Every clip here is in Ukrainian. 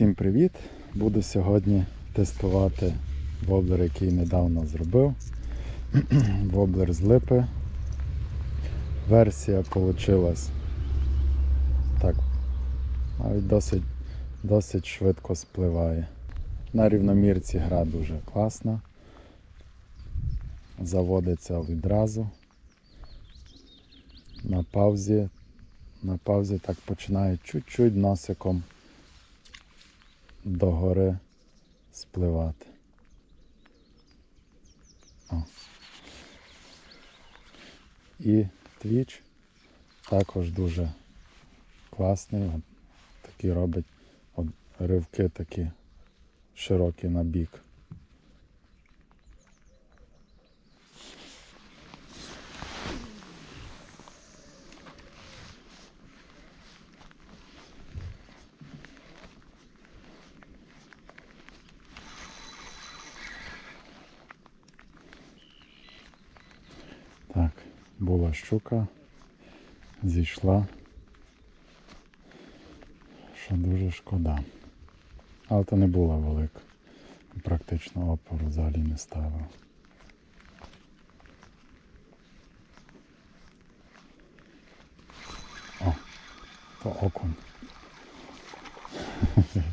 Всім привіт! Буду сьогодні тестувати воблер, який недавно зробив. Воблер з липи. Версія вийшла так, навіть досить, досить швидко спливає. На рівномірці гра дуже класна. Заводиться відразу. На паузі, на паузі так починає чуть-чуть носиком догори спливати. О. І твіч також дуже класний. Такі робить ривки такі широкі на бік. Так, була щука, зійшла, що дуже шкода. Але то не була велика. Практично опору взагалі не ставив. О, то окунь.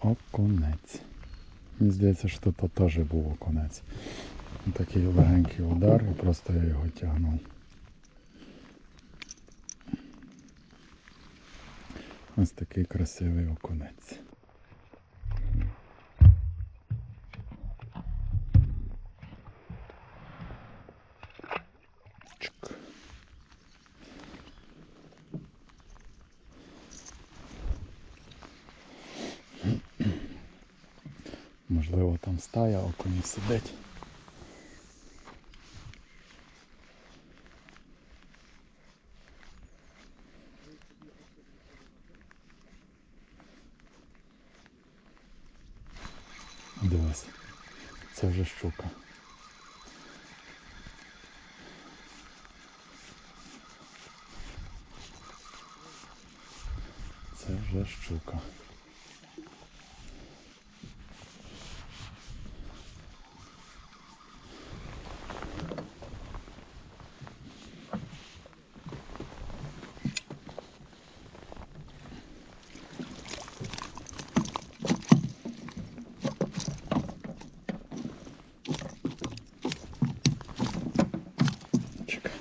Окунець. Мені здається, що то теж був окунець. Такий легенький удар і просто я його тягнув. Ось такий красивий окунець. Можливо, там стая окунів сидить. Дивись, це вже щука. Це вже щука. Чекай.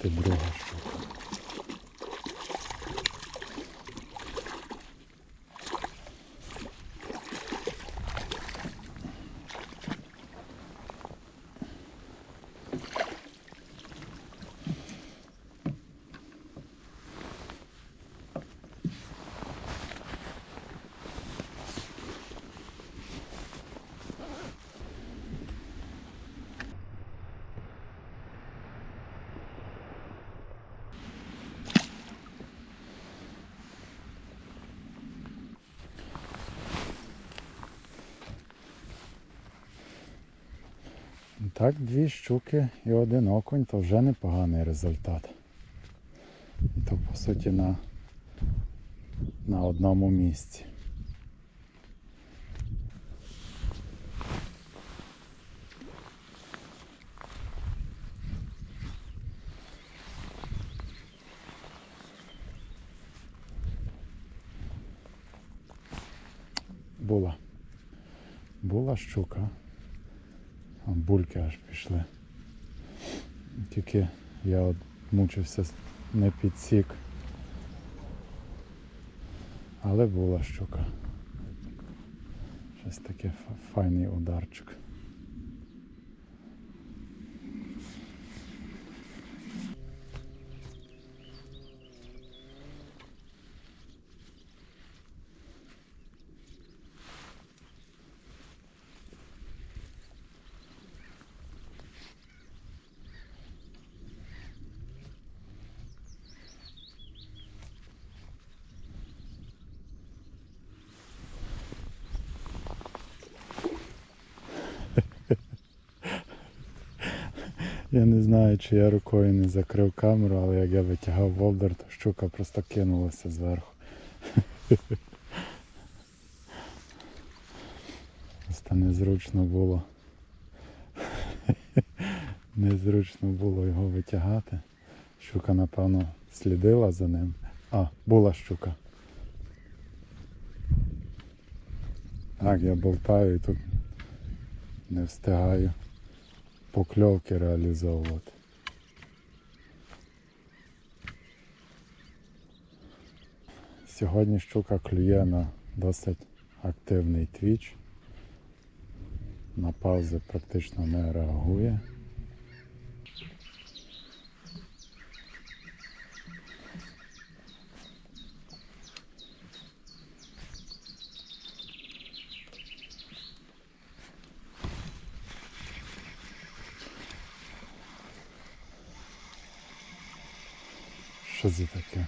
От і друга щука. Так, дві щуки і один окунь, то вже непоганий результат. І то по суті на, на одному місці. була. Була щука. Бульки аж пішли. Тільки я от мучився, не підсік. Але була щука. Щось таке файний ударчик. Я не знаю, чи я рукою не закрив камеру, але як я витягав вовдер, то щука просто кинулася зверху. Просто незручно було. Незручно було його витягати. Щука, напевно, слідила за ним. А, була щука. Так, я болтаю і тут не встигаю покльовки реалізовувати. Сьогодні щука клює на досить активний твіч. На паузи практично не реагує. Що це таке?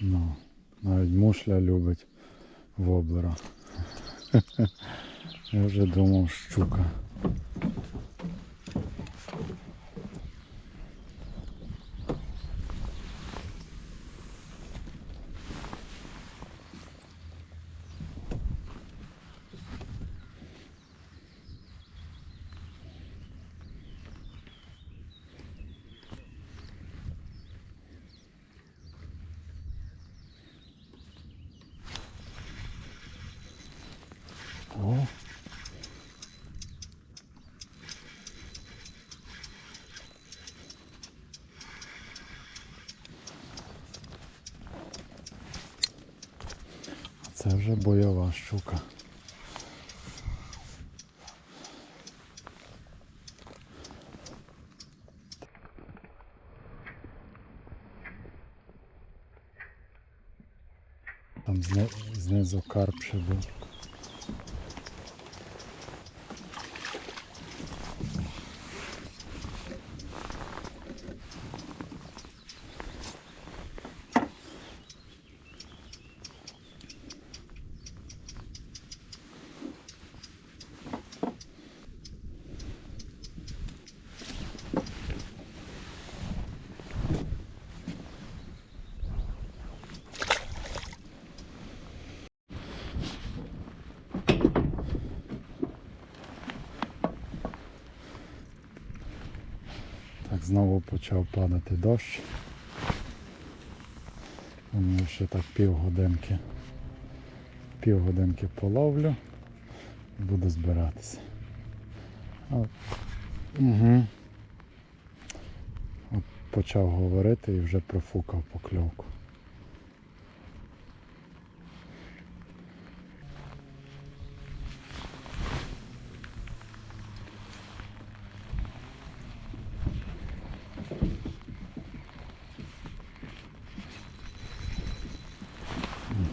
Ну, мушля любить воблера. Я вже думав щука. О, це вже бойова щука. Там зни- знизу карп ще знову почав падати дощ. Думаю, ще так півгодинки. Півгодинки половлю і буду збиратися. От. Угу. От почав говорити і вже профукав покльовку.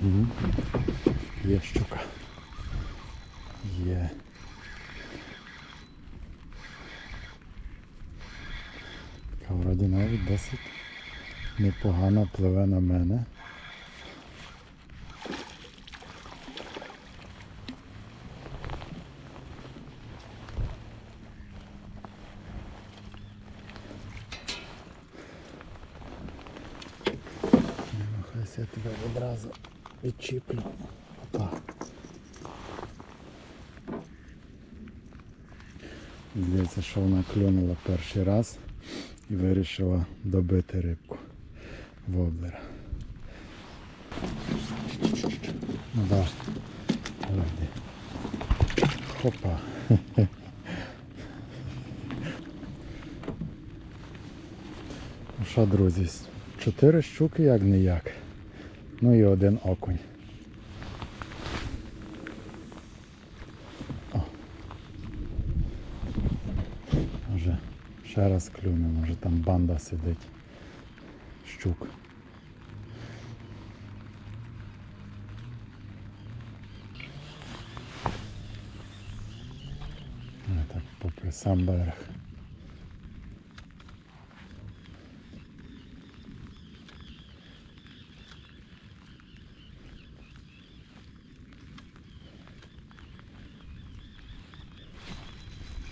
Угу. Є щука. Є. Така вроді навіть досить непогано пливе на мене. Я тебе одразу відчіплю. Опа. Здається, що вона клюнула перший раз і вирішила добити рибку воблера. Ну. Давай. Хопа. Ну що, друзі, чотири щуки як не як. Ну і один окунь. О. Може ще раз клюне, може там банда сидить. Щук. Так попри сам берег.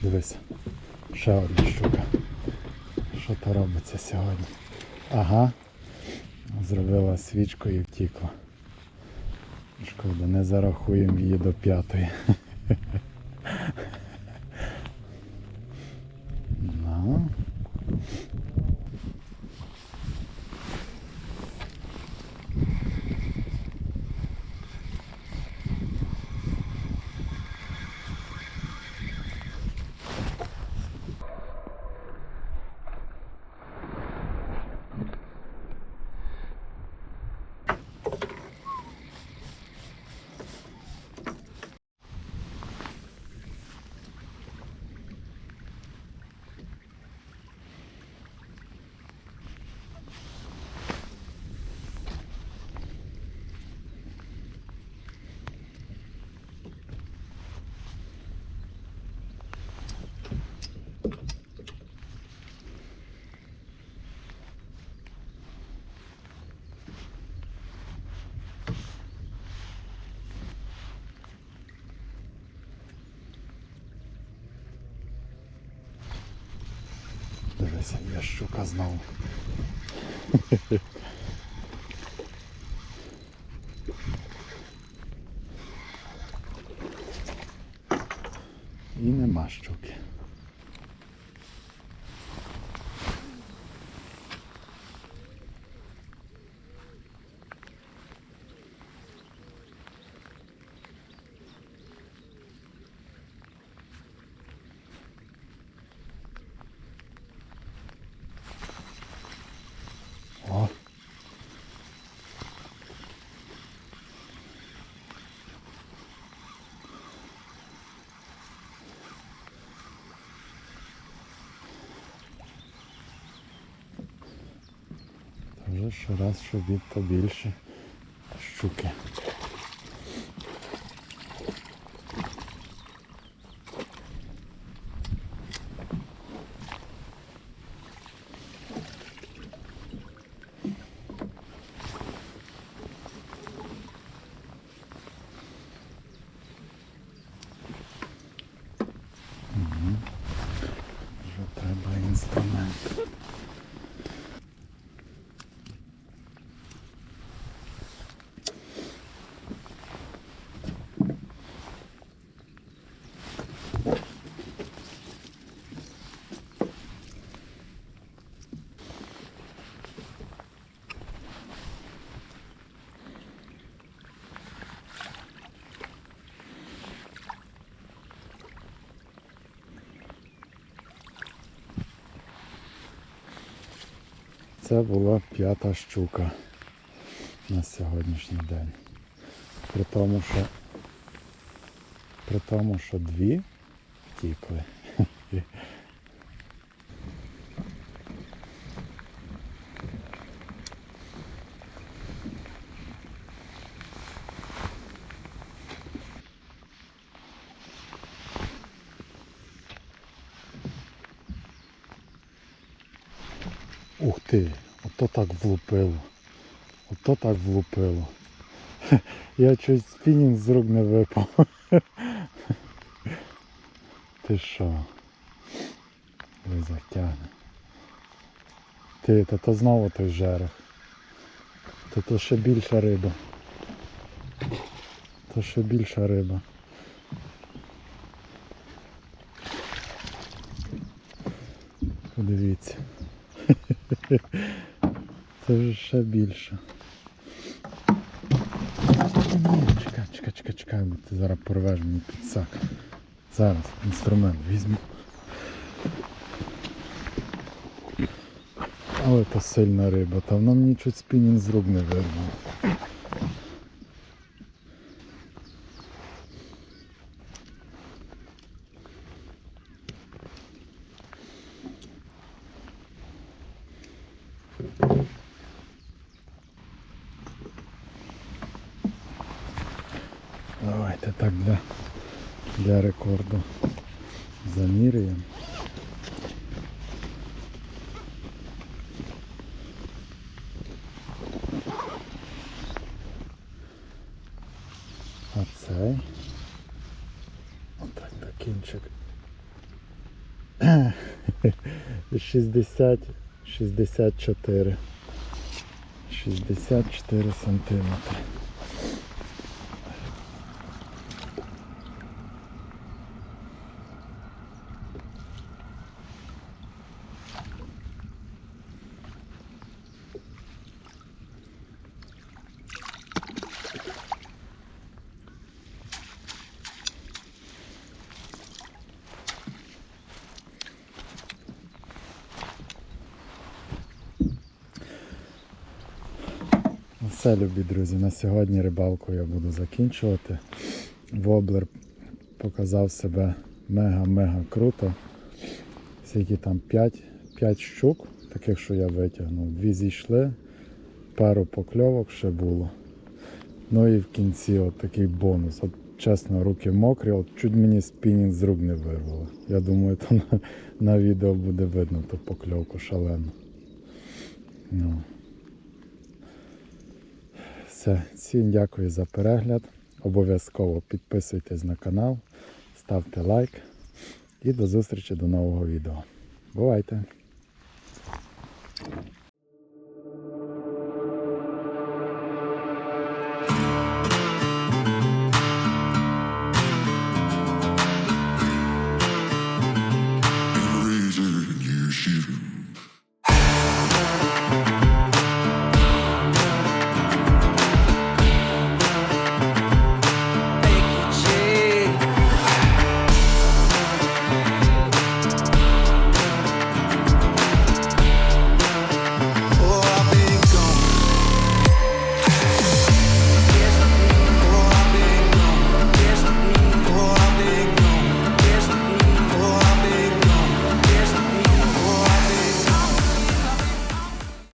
Дивись, ще одна щука. Що то робиться сьогодні? Ага. Зробила свічку і втікла. Шкода, не зарахуємо її до п'ятої. Ну. Дивися, я щука знову. І нема щуки. О. Та вже щораз, що бід, то більше щуки. Вже треба інструмент. Це була п'ята щука на сьогоднішній день. При тому, що при тому, що дві втікли. Ух ти, ото так влупило. Ото так влупило. Я чуть спінінг з рук не випав. Ти що? Ви затягне. Ти, та то знову той жерех. Та то ще більша риба. То ще більша риба. Подивіться. Це вже ще більше. ні, чекай, чекай, чекай, чекай, бо ти зараз порвеш мені підсак. Зараз інструмент візьму. Але це сильна риба, та вона мені чуть спінінг з рук не вирвав. Кінчик. 60, 64. 64 сантиметри. Все, любі друзі, на сьогодні рибалку я буду закінчувати. Воблер показав себе мега-мега круто. Скільки там 5, 5 щук, таких, що я витягнув. Дві зійшли, пару покльовок ще було. Ну і в кінці от такий бонус. От чесно, руки мокрі, от чуть мені спінінг з рук не вирвало. Я думаю, то на, на відео буде видно ту покльовку шалену. Ну. Все, всім дякую за перегляд. Обов'язково підписуйтесь на канал, ставте лайк і до зустрічі до нового відео. Бувайте!